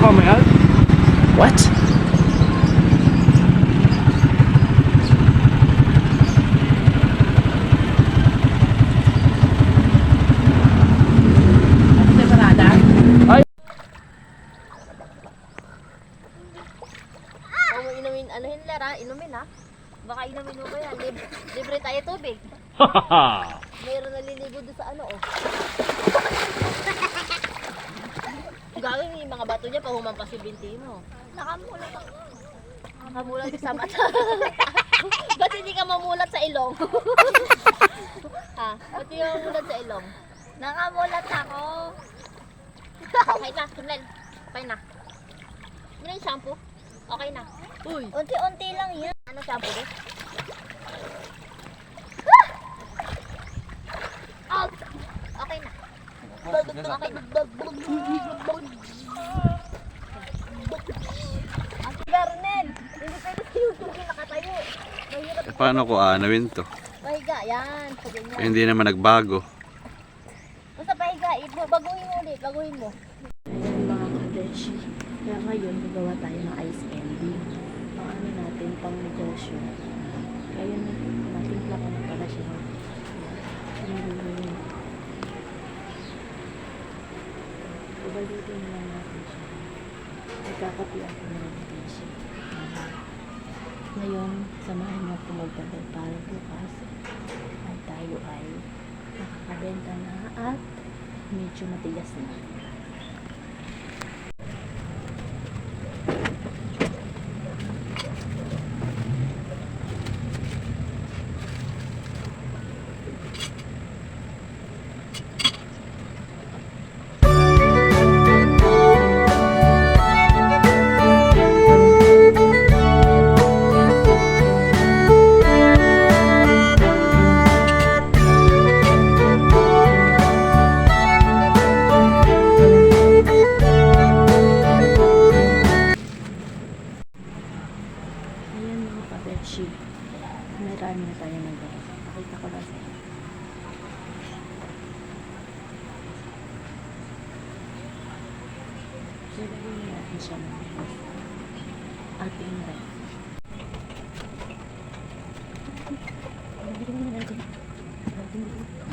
Hindi ka papamayan? What? Ay! Mo inumin, ano ha? Inumin ha? Baka inumin mo ba yan? Libre, libre tayo tubig. Mayroon naliligo doon sa ano oh. Gawin yung mga bato niya, pahumampas yung binti mo. Nakamulat ako. Nakamulat sa mata. Ba't hindi ka mamulat sa ilong? ha? Ba't hindi ka mamulat sa ilong? Nakamulat ako. Okay na, Kimlen. Okay na. Ano yung shampoo? Okay na. Uy. Unti-unti lang yan. Ano shampoo din? Ah! Out! Okay na. Okay na. Eh, paano ko aanawin to? Pahiga, yan. Eh, hindi naman nagbago. Basta pahiga, ibo, baguhin mo ulit, baguhin mo. Ayan mga kadeshi. Kaya ngayon, gagawa tayo ng ice candy. Ang ano natin, pang negosyo. Kaya natimpla ko na pala siya. Ibalutin lang natin siya. Nagkakapian ko natin siya. Ngayon, samahan niyo ako magdadal para bukas ay tayo ay nakakabenta na at medyo matigas na. bedsheet. Marami na tayo nagawa. Pakita ko lang sa inyo. Silagay natin siya ng ating red. Nagbilang na lang ganito. Nagbilang na lang